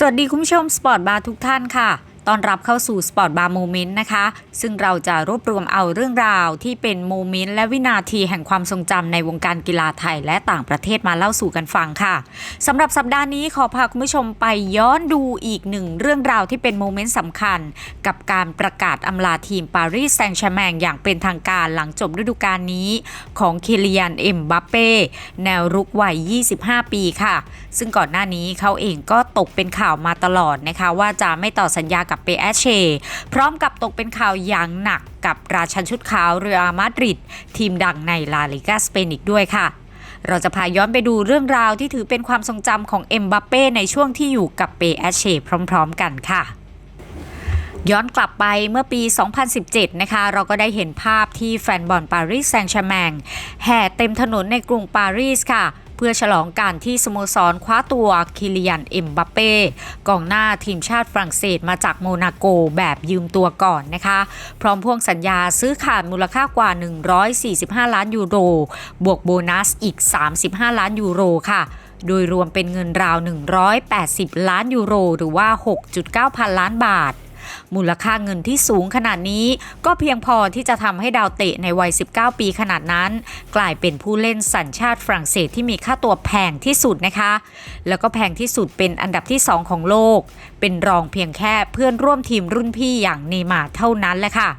สวัสดีคุณผู้ชมสปอร์ตบาร์ทุกท่านค่ะ ต้อนรับเข้าสู่สปอร์ตบาร์โมเมนต์นะคะ ซึ่งเราจะรวบรวมเอาเรื่องราวที่เป็นโมเมนต์และวินาทีแห่งความทรงจำในวงการกีฬาไทยและต่างประเทศมาเล่าสู่กันฟังค่ะสำหรับสัปดาห์นี้ขอพาคุณผู้ชมไปย้อนดูอีกหนึ่งเรื่องราวที่เป็นโมเมนต์สำคัญ กับการประกาศอำลาทีมปารีสแซงต์แชร์แมงอย่างเป็นทางการหลังจบฤดูกาลนี้ ของเคลียนเอ็มบัปเป้แนวรุกวัย 25 ปีค่ะ ซึ่งก่อนหน้านี้เขาเองก็ตกเป็นข่าวมาตลอดนะคะว่าจะไม่ต่อสัญญากับเปแอเช พร้อมกับตกเป็นข่าวอย่างหนักกับราชันชุดขาวเรือัลมาดริด ทีมดังในลาลิกาสเปนอีกด้วยค่ะเราจะพาย้อนไปดูเรื่องราวที่ถือเป็นความทรงจำของเอ็มบัปเป้ในช่วงที่อยู่กับเปแอเชพร้อมๆกันค่ะ ย้อนกลับไปเมื่อปี 2017 นะคะ เราก็ได้เห็นภาพที่แฟนบอลปารีสแซงต์แชร์แมงแห่เต็มถนนในกรุงปารีสค่ะ พื่อฉลองการที่สโมสรคว้าตัวคิลิยันเอ็มบัปเป้กองหน้าทีมชาติฝรั่งเศสมาจากโมนาโกแบบยืมตัวก่อนนะคะ พร้อมพ่วงสัญญาซื้อขาดมูลค่ากว่า 145 ล้านยูโร บวกโบนัสอีก 35 ล้านยูโรค่ะโดยรวมเป็นเงินราว 180 ล้านยูโร หรือว่า 6.9 พันล้านบาท มูลค่าเงินที่สูงขนาดนี้ ก็เพียงพอที่จะทำให้ดาวเตะในวัย 19 ปีขนาดนั้น กลายเป็นผู้เล่นสัญชาติฝรั่งเศสที่มีค่าตัวแพงที่สุดนะคะ แล้วก็แพงที่สุดเป็นอันดับที่ 2 ของโลก เป็นรองเพียงแค่เพื่อนร่วมทีมรุ่นพี่อย่างเนมาเท่านั้นแหละค่ะ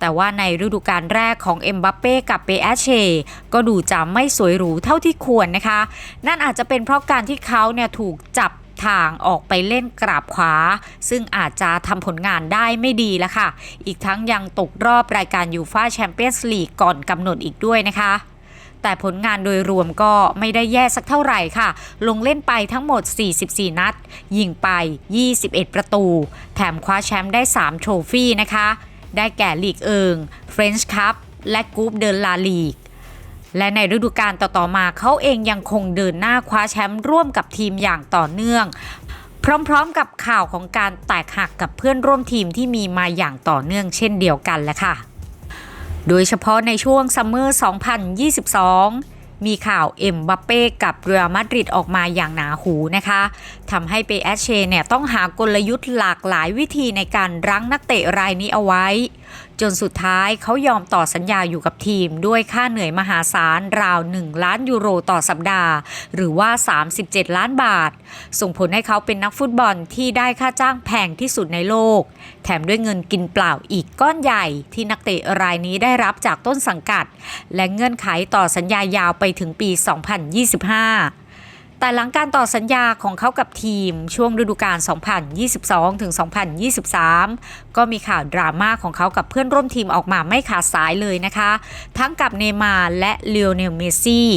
แต่ว่าในฤดูกาลแรกของเอ็มบัปเป้กับเปแอเชก็ดูจะไม่สวยหรูเท่าที่ควรนะคะ นั่นอาจจะเป็นเพราะการที่เขาเนี่ยถูกจับ ทางออกไปเล่นกราบขวา ซึ่งอาจจะทำผลงานได้ไม่ดีแล้วค่ะ อีกทั้งยังตกรอบรายการยูฟาแชมเปี้ยนส์ลีกก่อนกำหนดอีกด้วยนะคะแต่ผลงานโดยรวมก็ไม่ได้แย่สักเท่าไหร่ค่ะ ลงเล่นไปทั้งหมด 44 นัด ยิงไป 21 ประตู แถมคว้าแชมป์ได้ 3 โทรฟี่นะคะ ได้แก่ลีกเอิง เฟรนช์คัพ และกรุ๊ปเดินลาลีก และในฤดูกาลต่อๆมาเขาเองยังคงเดินหน้าคว้าแชมป์ร่วมกับทีมอย่างต่อเนื่อง พร้อมๆกับข่าวของการแตกหักกับเพื่อนร่วมทีมที่มีมาอย่างต่อเนื่องเช่นเดียวกันแหละค่ะ โดยเฉพาะในช่วงซัมเมอร์ 2022มีข่าวเอ็มบัปเป้กับเรอัลมาดริดออกมาอย่างหนาหูนะคะทำให้เปแอชเชเนี่ยต้องหากลยุทธ์หลากหลายวิธีในการรั้งนักเตะรายนี้เอาไว้จนสุดท้ายเขายอมต่อสัญญาอยู่กับทีม ด้วยค่าเหนื่อยมหาศาลราว 1 ล้านยูโรต่อสัปดาห์ หรือว่า 37 ล้านบาท ส่งผลให้เขาเป็นนักฟุตบอลที่ได้ค่าจ้างแพงที่สุดในโลก แถมด้วยเงินกินเปล่าอีกก้อนใหญ่ที่นักเตะรายนี้ได้รับจากต้นสังกัด และเงื่อนไขต่อสัญญายาวไปถึงปี 2025 แต่หลังการต่อสัญญาของเขากับทีมช่วงฤดูกาล 2022 ถึง 2023 ก็มีข่าวดราม่าของเขากับเพื่อนร่วมทีมออกมาไม่ขาดสายเลยนะคะ ทั้งกับเนย์มาร์และเลโอเนลเมสซี่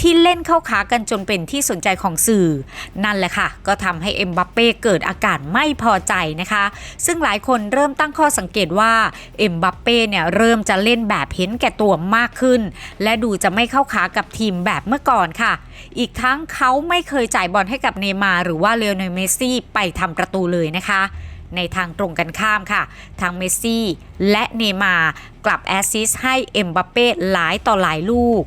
ที่เล่นเข้าขากันจนเป็นที่สนใจของสื่อ นั่นแหละค่ะ ก็ทำให้เอ็มบัปเป้เกิดอาการไม่พอใจนะคะ ซึ่งหลายคนเริ่มตั้งข้อสังเกตว่าเอ็มบัปเป้เนี่ยเริ่มจะเล่นแบบเห็นแก่ตัวมากขึ้น และดูจะไม่เข้าขากับทีมแบบเมื่อก่อนค่ะ อีกทั้งเขาไม่เคยจ่ายบอลให้กับเนย์มาหรือว่าเลโอนเมสซี่ไปทำประตูเลยนะคะในทางตรงกันข้ามค่ะ ทางเมสซี่และเนย์มากลับแอสซิสให้เอ็มบัปเป้หลายต่อหลายลูก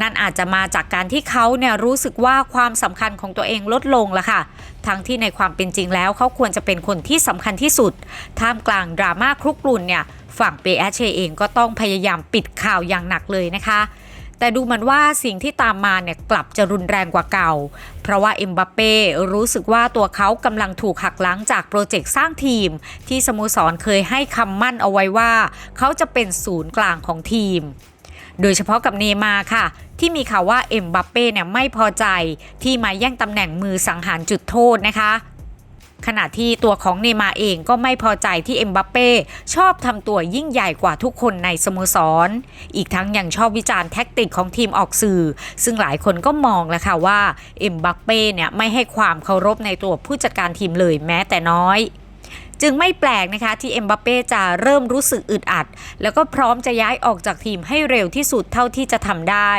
นั่นอาจจะมาจากการที่เขาเนี่ยรู้สึกว่าความสำคัญของตัวเองลดลงละค่ะ ทั้งที่ในความเป็นจริงแล้วเขาควรจะเป็นคนที่สำคัญที่สุด ท่ามกลางดราม่าครุกรุ่นเนี่ยฝั่งเปแอชเชเองก็ต้องพยายามปิดข่าวอย่างหนักเลยนะคะ แต่ดูเหมือนว่าสิ่งที่ตามมาเนี่ยกลับจะรุนแรงกว่าเก่า เพราะว่าเอ็มบัปเป้รู้สึกว่าตัวเขากำลังถูกหักล้างจากโปรเจกต์สร้างทีม ที่สโมสรเคยให้คำมั่นเอาไว้ว่า เขาจะเป็นศูนย์กลางของทีม โดยเฉพาะกับเนมาค่ะ ที่มีข่าวว่าเอ็มบัปเป้เนี่ยไม่พอใจที่มาแย่งตำแหน่งมือสังหารจุดโทษนะคะขณะที่ตัวของเนมาเองก็ไม่พอใจที่เอ็มบัปเป้ชอบทำตัวยิ่งใหญ่กว่าทุกคนในสโมสร อีกทั้งยังชอบวิจารณ์แท็กติกของทีมออกสื่อ ซึ่งหลายคนก็มองแล้วค่ะว่าเอ็มบัปเป้เนี่ยไม่ให้ความเคารพในตัวผู้จัดการทีมเลยแม้แต่น้อย จึงไม่แปลกนะคะที่เอ็มบัปเป้จะเริ่มรู้สึกอึดอัด แล้วก็พร้อมจะย้ายออกจากทีมให้เร็วที่สุดเท่าที่จะทำได้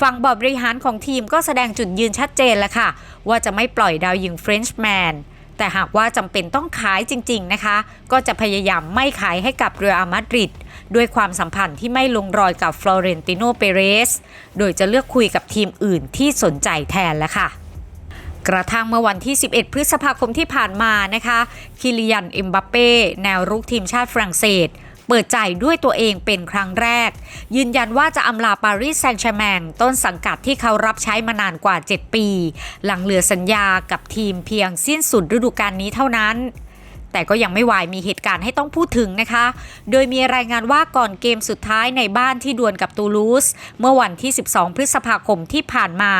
ฝั่งบอร์ดบริหารของทีมก็แสดงจุดยืนชัดเจนแล้วค่ะ ว่าจะไม่ปล่อยดาวยิงเฟรนช์แมนแต่หากว่าจำเป็นต้องขายจริง ๆนะคะ ก็จะพยายามไม่ขายให้กับเรอัลมาดริดด้วยความสัมพันธ์ที่ไม่ลงรอยกับฟลอเรนติโนเปเรส โดยจะเลือกคุยกับทีมอื่นที่สนใจแทนแล้วค่ะ กระทั่งเมื่อวันที่ 11 พฤษภาคมที่ผ่านมานะคะ คิลิยันเอ็มบัปเป้แนวรุกทีมชาติฝรั่งเศส เปิดใจด้วยตัวเองเป็นครั้งแรก ยืนยันว่าจะอำลาปารีสแซงต์แชร์แมงต้นสังกัดที่เขารับใช้มานานกว่า 7 ปี หลังเหลือสัญญากับทีมเพียงสิ้นสุดฤดูกาลนี้เท่านั้น แต่ก็ยังไม่วายมีเหตุการณ์ให้ต้องพูดถึงนะคะ โดยมีรายงานว่าก่อนเกมสุดท้ายในบ้านที่ดวลกับตูลูส เมื่อวันที่ 12 พฤษภาคมที่ผ่านมา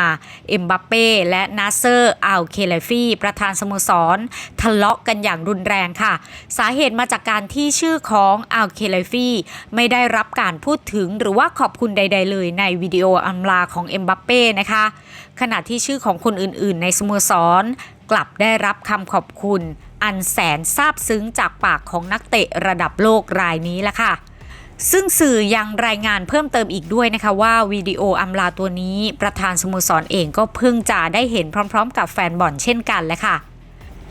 เอ็มบัปเป้และนาเซอร์อัลเคเลฟีประธานสโมสร ทะเลาะกันอย่างรุนแรงค่ะ สาเหตุมาจากการที่ชื่อของอัลเคเลฟีไม่ได้รับการพูดถึงหรือว่าขอบคุณใด ๆ เลยในวิดีโออำลาของเอ็มบัปเป้นะคะ ขณะที่ชื่อของคนอื่น ๆ ในสโมสรกลับได้รับคำขอบคุณ อันแสนซาบซึ้งจากปากของนักเตะระดับโลกรายนี้ละค่ะ ซึ่งสื่อยังรายงานเพิ่มเติมอีกด้วยนะคะว่าวิดีโออำลาตัวนี้ประธานสโมสรเองก็เพิ่งจะได้เห็นพร้อม ๆ กับแฟนบอลเช่นกันแหละค่ะ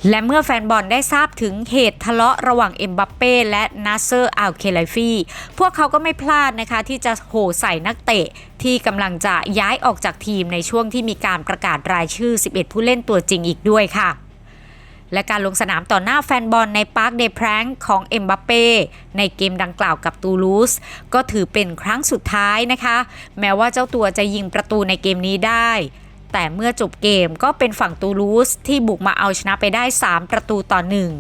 และเมื่อแฟนบอลได้ทราบถึงเหตุทะเลาะระหว่างเอ็มบัปเป้และนาเซอร์อัลเคไลฟีพวกเขาก็ไม่พลาดนะคะ ที่จะโห่ใส่นักเตะ ที่กำลังจะย้ายออกจากทีมในช่วงที่มีการประกาศรายชื่อ 11 ผู้เล่นตัวจริงอีกด้วยค่ะ และการลงสนามต่อหน้าแฟนบอลในปาร์คเดแพรงของเอ็มบัปเป้ในเกมดังกล่าวกับตูลูสก็ถือเป็นครั้งสุดท้ายนะคะ แม้ว่าเจ้าตัวจะยิงประตูในเกมนี้ได้ แต่เมื่อจบเกมก็เป็นฝั่งตูลูสที่บุกมาเอาชนะไปได้ 3 ประตูต่อหนึ่ง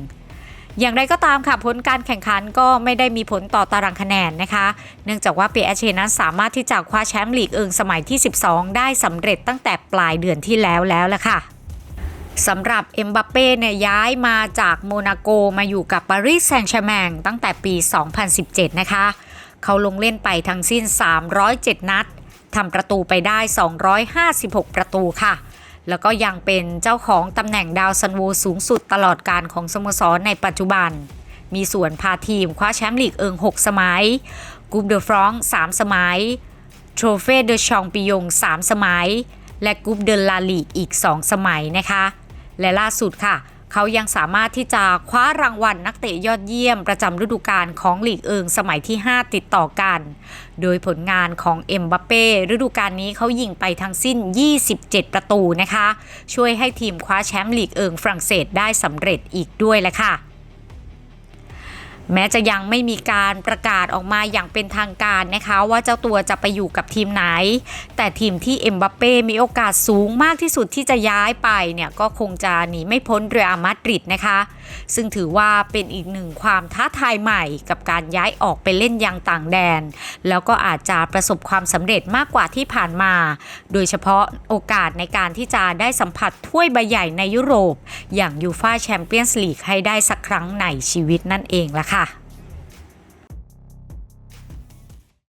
อย่างไรก็ตามค่ะผลการแข่งขันก็ไม่ได้มีผลต่อตารางคะแนนนะคะ เนื่องจากว่าเปเอเชนั้นสามารถที่จะคว้าแชมป์ลีกเอิงสมัยที่ 12 ได้สำเร็จตั้งแต่ปลายเดือนที่แล้วแล้วละค่ะ สำหรับเอ็มบัปเป้เนี่ยย้ายมาจากโมนาโกมาอยู่กับปารีสแซงต์แชร์แมงตั้งแต่ปี 2017 นะคะ เขาลงเล่นไปทั้งสิ้น 307 นัดทำประตูไปได้ 256 ประตูค่ะ แล้วก็ยังเป็นเจ้าของตำแหน่งดาวซันโวสูงสุดตลอดการของสโมสรในปัจจุบัน มีส่วนพาทีมคว้าแชมป์ลีกเอิง 6 สมัยกูปเดอฟรอง3สมัยโทรเฟ่เดอชองปิยง 3 สมัย และกรุ๊ปเดลลาลีกอีก 2 สมัยนะคะ และล่าสุดค่ะ เขายังสามารถที่จะคว้ารางวัลนักเตะยอดเยี่ยมประจำฤดูกาลของลีกเอิงสมัยที่ 5 ติดต่อกัน โดยผลงานของเอ็มบัปเป้ฤดูกาลนี้เขายิงไปทั้งสิ้น 27 ประตูนะคะ ช่วยให้ทีมคว้าแชมป์ลีกเอิงฝรั่งเศสได้สำเร็จอีกด้วยแหละค่ะ แม้จะยังไม่มีการประกาศออกมาอย่างเป็นทางการนะคะ ว่าเจ้าตัวจะไปอยู่กับทีมไหน แต่ทีมที่เอ็มบัปเป้มีโอกาสสูงมากที่สุดที่จะย้ายไปเนี่ยก็คงจะหนีไม่พ้นเรอัลมาดริดนะคะ ซึ่งถือว่าเป็นอีกหนึ่งความท้าทายใหม่กับการย้ายออกไปเล่นยังต่างแดน แล้วก็อาจจะประสบความสำเร็จมากกว่าที่ผ่านมา โดยเฉพาะโอกาสในการที่จะได้สัมผัสถ้วยใบใหญ่ในยุโรป อย่างยูฟาแชมเปี้ยนส์ลีกให้ได้สักครั้งในชีวิตนั่นเองละค่ะ